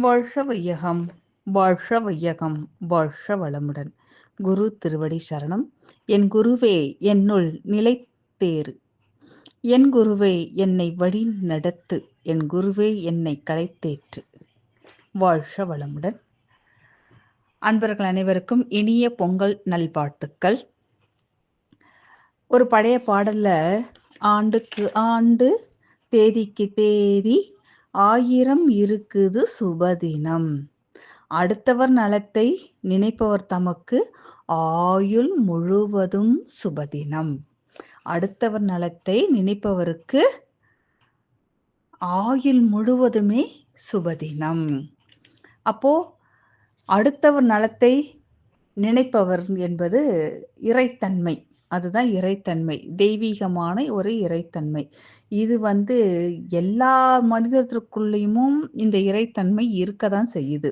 வாழ்க வையகம் வாழ்க வையகம் வாழ்க வளமுடன் குரு திருவடி சரணம். என் குருவே என்னுள் நிலைத்தேறு. என் குருவே என்னை வழி நடத்து. என் குருவே என்னை களைத்தேற்று. வாழ்க வளமுடன் அன்பர்கள் அனைவருக்கும் இனிய பொங்கல் நல்வாழ்த்துக்கள். ஒரு பழைய பாடல்ல ஆண்டுக்கு ஆண்டு தேதிக்கு தேதி ஆயிரம் இருக்குது சுபதினம். அடுத்தவர் நலத்தை நினைப்பவர் தமக்கு ஆயுள் முழுவதும் சுபதினம். அடுத்தவர் நலத்தை நினைப்பவருக்கு ஆயுள் முழுவதுமே சுபதினம். அப்போ அடுத்தவர் நலத்தை நினைப்பவர் என்பது இறைத்தன்மை. அதுதான் இறைத்தன்மை. தெய்வீகமான ஒரு இறைத்தன்மை. இது வந்து எல்லா மனிதர்களுக்குள்ளேயும் இந்த இறைத்தன்மை இருக்க தான் செய்யுது.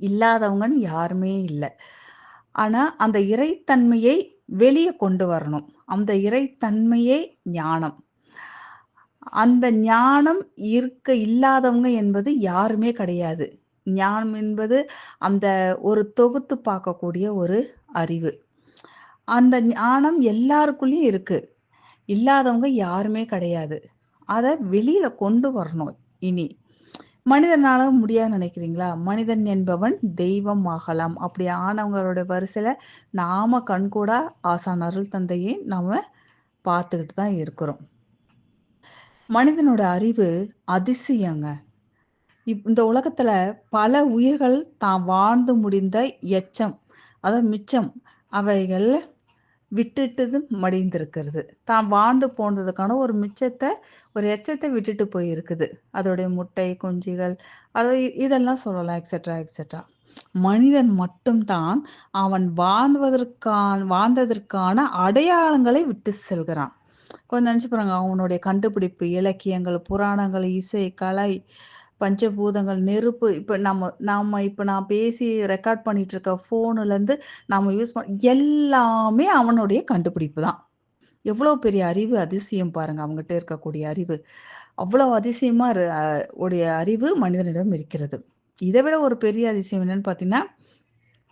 இல்லாதவங்கன்னு யாருமே இல்லை. ஆனால் அந்த இறைத்தன்மையை வெளியே கொண்டு வரணும். அந்த இறைத்தன்மையே ஞானம். அந்த ஞானம் இருக்க இல்லாதவங்க என்பது யாருமே கிடையாது. ஞானம் என்பது அந்த ஒரு தொகுத்து பார்க்கக்கூடிய ஒரு அறிவு. அந்த ஞானம் எல்லாருக்குள்ளேயும் இருக்கு. இல்லாதவங்க யாருமே கிடையாது. அதை வெளியில கொண்டு வரணும் இனி. மனிதனால முடியாது நினைக்கிறீங்களா? மனிதன் என்பவன் தெய்வம் ஆகலாம். அப்படி ஆனவங்களோட வரிசையில நாம கண்கூடா ஆசான் அருள் தந்தையை நாம பார்த்துக்கிட்டு தான் இருக்கிறோம். மனிதனோட அறிவு அதிசயங்க. இந்த உலகத்துல பல உயிர்கள் தான் வாழ்ந்து முடிந்த எச்சம். அதாவது மிச்சம். அவைகள் விட்டுட்டதும் மடிந்திருக்கிறது. தான் வாழ்ந்து போனதுக்கான ஒரு மிச்சத்தை ஒரு எச்சத்தை விட்டுட்டு போயிருக்குது. அதோடைய முட்டை குஞ்சுகள் அது இதெல்லாம் சொல்லலாம் எக்ஸட்ரா எக்ஸட்ரா மனிதன் மட்டும்தான் அவன் வாழ்வதற்கான வாழ்ந்ததற்கான அடையாளங்களை விட்டு செல்கிறான். கொஞ்சம் நினச்சி பாருங்க அவனுடைய கண்டுபிடிப்பு இலக்கியங்கள் புராணங்கள் இசை கலை பஞ்சபூதங்கள் நெருப்பு இப்போ நம்ம நம்ம இப்போ நான் பேசி ரெக்கார்ட் பண்ணிட்டு இருக்க ஃபோனுலேருந்து நம்ம யூஸ் பண்ண எல்லாமே அவனுடைய கண்டுபிடிப்பு தான். எவ்வளோ பெரிய அறிவு அதிசயம் பாருங்க அவங்ககிட்ட இருக்கக்கூடிய அறிவு. அவ்வளோ அதிசயமா உடைய அறிவு மனிதனிடம் இருக்கிறது. இதை விட ஒரு பெரிய அதிசயம் என்னன்னு பார்த்தீங்கன்னா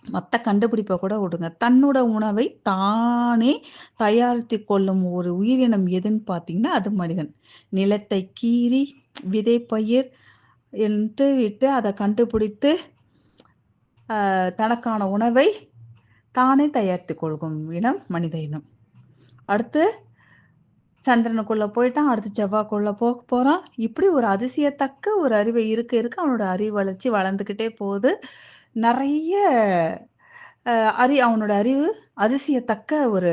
மற்ற கண்டுபிடிப்பை கூட விடுங்க. தன்னோட உணவை தானே தயாரித்து கொள்ளும் ஒரு உயிரினம் எதுன்னு பார்த்தீங்கன்னா அது மனிதன். நிலத்தை கீறி விதை பயிர் என்று விட்டு அதை கண்டுபிடித்து தனக்கான உணவை தானே தயாரித்து கொள்கும் இனம் மனித இனம். அடுத்து சந்திரனுக்குள்ள போயிட்டான் அடுத்து செவ்வாய்க்குள்ள போக போறான். இப்படி ஒரு அதிசயத்தக்க ஒரு அறிவை இருக்க இருக்க. அவனோட அறிவு வளர்ச்சி வளர்ந்துக்கிட்டே போகுது. நிறைய அறி அவனோட அறிவு அதிசயத்தக்க ஒரு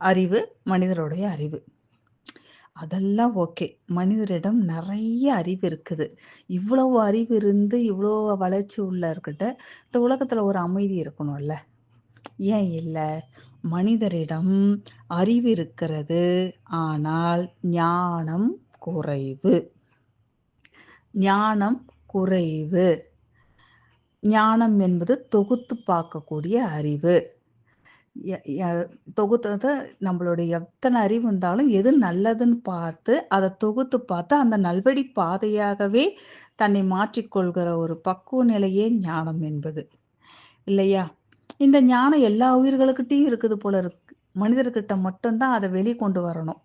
அறிவு மனிதருடைய அறிவு. அதெல்லாம் ஓகே. மனிதரிடம் நிறைய அறிவு இருக்குது. இவ்வளவு அறிவு இருந்து இவ்வளோ வளர்ச்சி உள்ள இருக்கிட்ட இந்த உலகத்துல ஒரு அமைதி இருக்கணும்ல. ஏன் இல்லை? மனிதரிடம் அறிவு இருக்கிறது. ஆனால் ஞானம் குறைவு. ஞானம் குறைவு. ஞானம் என்பது தொகுத்து பார்க்கக்கூடிய அறிவு. தொகுத்தது நம்மளுடைய எத்தனை அறிவு இருந்தாலும் எது நல்லதுன்னு பார்த்து அதை தொகுத்து பார்த்து அந்த நல்வழி பாதையாகவே தன்னை மாற்றிக்கொள்கிற ஒரு பக்குவ நிலையே ஞானம் என்பது. இல்லையா? இந்த ஞானம் எல்லா உயிர்களுக்கிட்டையும் இருக்குது போல இருக்கு. மனிதர்கிட்ட மட்டும்தான் அதை வெளி கொண்டு வரணும்.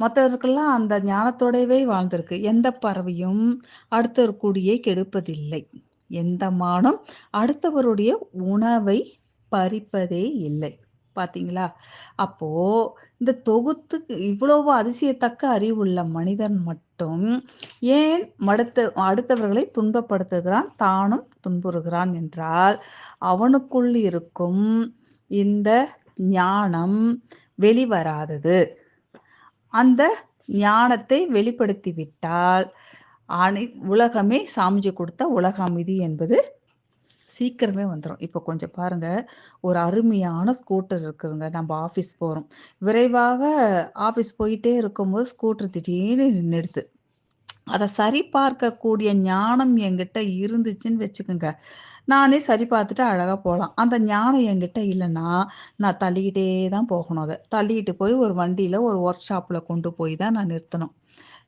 மற்றவருக்கெல்லாம் அந்த ஞானத்தோடவே வாழ்ந்திருக்கு. எந்த பறவையும் அடுத்தவர் கூடியே கெடுப்பதில்லை. எந்த மானம் அடுத்தவருடைய உணவை பறிப்பதே இல்லை. பாத்தீங்களா? அப்போ இந்த தொகுத்துக்கு இவ்வளவு அதிசயத்தக்க அறிவுள்ள மனிதன் மட்டும் ஏன் மடுத்த அடுத்தவர்களை துன்பப்படுத்துகிறான் தானும் துன்புறுகிறான் என்றால் அவனுக்குள் இருக்கும் இந்த ஞானம் வெளிவராதது. அந்த ஞானத்தை வெளிப்படுத்திவிட்டால் அனை உலகமே சாமிஜி கொடுத்த உலக அமைதி என்பது சீக்கிரமே வந்துடும் இப்போ கொஞ்சம் பாருங்க. ஒரு அருமையான ஸ்கூட்டர் இருக்குங்க. நம்ம ஆஃபீஸ் போகிறோம் விரைவாக ஆஃபீஸ் போயிட்டே இருக்கும்போது ஸ்கூட்டர் திடீர்னு நின்றுடுது அதை சரி பார்க்கக்கூடிய ஞானம் என்கிட்ட இருந்துச்சுன்னு வச்சுக்கோங்க. நானே சரி பார்த்துட்டு அழகாக போகலாம். அந்த ஞானம் என்கிட்ட இல்லைன்னா நான் தள்ளிக்கிட்டே தான் போகணும் அதை. தள்ளிக்கிட்டு போய் ஒரு வண்டியில் ஒரு ஒர்க் ஷாப்பில் கொண்டு போய் தான் நான் நிறுத்தணும்.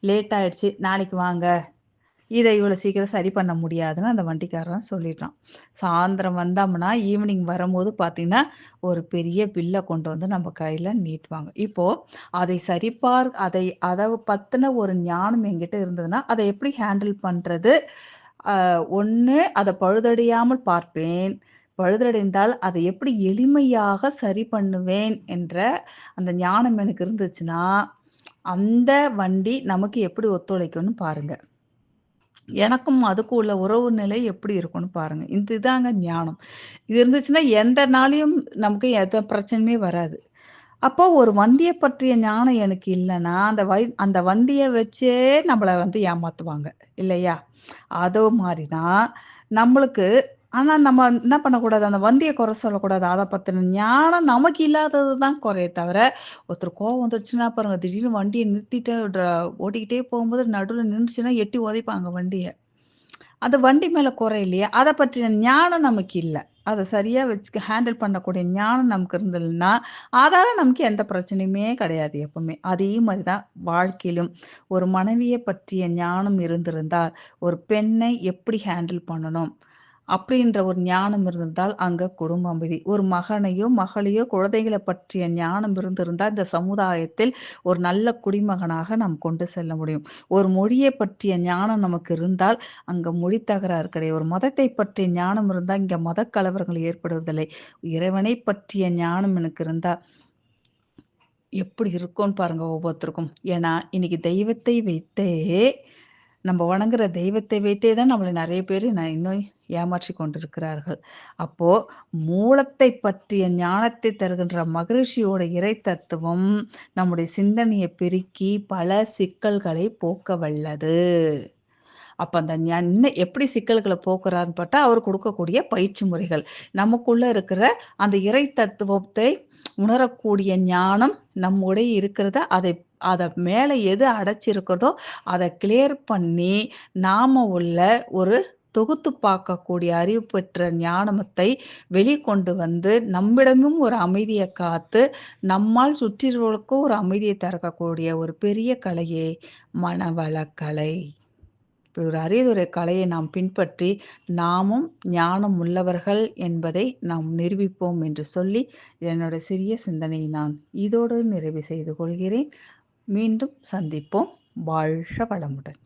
லேட் ஆயிடுச்சு. நாளைக்கு வாங்க. இதை இவ்வளோ சீக்கிரம் சரி பண்ண முடியாதுன்னு அந்த வண்டிக்காரன் சொல்லிட்டான் சாயந்தரம் வந்தோம்னா ஈவினிங் வரும்போது பார்த்தீங்கன்னா ஒரு பெரிய பில்லை கொண்டு வந்து நம்ம கையில் நீட்டுவாங்க. இப்போது அதை சரிபார் அதை அதை பற்றின ஒரு ஞானம் என்கிட்ட இருந்ததுன்னா அதை எப்படி ஹேண்டில் பண்ணுறது ஒன்று அதை பழுதடையாமல் பார்ப்பேன். பழுதடைந்தால் அதை எப்படி எளிமையாக சரி பண்ணுவேன் என்ற அந்த ஞானம் எனக்கு இருந்துச்சுன்னா அந்த வண்டி நமக்கு எப்படி ஒத்துழைக்கும்னு பாருங்கள் எனக்கும் அதுக்கும் உள்ள உறவு நிலை எப்படி இருக்கும்னு பாருங்க. இந்த இதாங்க ஞானம். இது இருந்துச்சுன்னா எந்த நாளையும் நமக்கு எந்த பிரச்சனையுமே வராது. அப்போ ஒரு வண்டியை பற்றிய ஞானம் எனக்கு இல்லைன்னா அந்த வை அந்த வண்டியை வச்சே நம்மளை வந்து ஏமாத்துவாங்க. இல்லையா? அதோ மாதிரி தான் நம்மளுக்கு ஆனா நம்ம என்ன பண்ணக்கூடாது, அந்த வண்டிய குறை சொல்லக்கூடாது. அதை பத்தின ஞானம் நமக்கு இல்லாதது தான் குறையே தவிர, ஒருத்தர் கோவம் வந்துருச்சுன்னா பாருங்க, திடீர்னு வண்டியை நிறுத்திட்டு ஓட்டிக்கிட்டே போகும்போது நடுவில் நின்றுச்சுன்னா எட்டி உதைப்பாங்க வண்டியை அது வண்டி மேல குறை இல்லையா? அதை பற்றின ஞானம் நமக்கு இல்லை அதை சரியா வச்சு ஹேண்டில் பண்ணக்கூடிய ஞானம் நமக்கு இருந்ததுன்னா, அதால நமக்கு எந்த பிரச்சனையுமே கிடையாது எப்பவுமே. அதே மாதிரி தான் வாழ்க்கையிலும் ஒரு மனைவியை பற்றிய ஞானம் இருந்திருந்தால், ஒரு பெண்ணை எப்படி ஹேண்டில் பண்ணணும்? அப்படின்ற ஒரு ஞானம் இருந்திருந்தால் அங்க குடும்ப அமைதி. ஒரு மகனையோ, மகளையோ, குழந்தைகளை பற்றிய ஞானம் இருந்திருந்தால் இந்த சமுதாயத்தில் ஒரு நல்ல குடிமகனாக நாம் கொண்டு செல்ல முடியும். ஒரு மொழியை பற்றிய ஞானம் நமக்கு இருந்தால் அங்க மொழி தகராறு கிடையாது. ஒரு மதத்தை பற்றிய ஞானம் இருந்தால் இங்க மத கலவரங்கள் ஏற்படுவதில்லை. இறைவனை பற்றிய ஞானம் எனக்கு இருந்தா எப்படி இருக்கும்னு பாருங்க ஒவ்வொருத்தருக்கும். ஏன்னா, இன்னைக்கு தெய்வத்தை வைத்தே நம்ம வணங்குற தெய்வத்தை வைத்தே தான் நம்மளை நிறைய பேர் நான் இன்னும் ஏமாற்றிக் கொண்டிருக்கிறார்கள். அப்போ மூலத்தை பற்றிய ஞானத்தை தருகின்ற மகிழ்ச்சியோட இறை தத்துவம் நம்முடைய சிந்தனையை பெருக்கி பல சிக்கல்களை போக்க வல்லது. அப்ப அந்த என்ன இன்னும் எப்படி சிக்கல்களை போக்குறான்னு பார்த்தா, அவர் கொடுக்கக்கூடிய பயிற்சி முறைகள். நமக்குள்ள இருக்கிற அந்த இறை தத்துவத்தை உணரக்கூடிய ஞானம் நம்முடைய இருக்கிறத அதை அதை மேலே எது அடைச்சிருக்கிறதோ, அதை கிளியர் பண்ணி, நாம உள்ள ஒரு தொகுத்து பார்க்கக்கூடிய அறிவு பெற்ற ஞானமத்தை வெளிக்கொண்டு வந்து, நம்மிடமும் ஒரு அமைதியை காத்து, நம்மால் சுற்றியுள்ளவர்களுக்கும் ஒரு அமைதியை தரக்கூடிய ஒரு பெரிய கலையே மனவளக்கலை. இப்படி ஒரு அரியதொரு கலையை நாம் பின்பற்றி, நாமும் ஞானம் உள்ளவர்கள் என்பதை நாம் நிரூபிப்போம் என்று சொல்லி, என்னோட சிறிய சிந்தனையை நான் இதோடு நிறைவு செய்து கொள்கிறேன். மீண்டும் சந்திப்போம். வாழ்க வளமுடன்.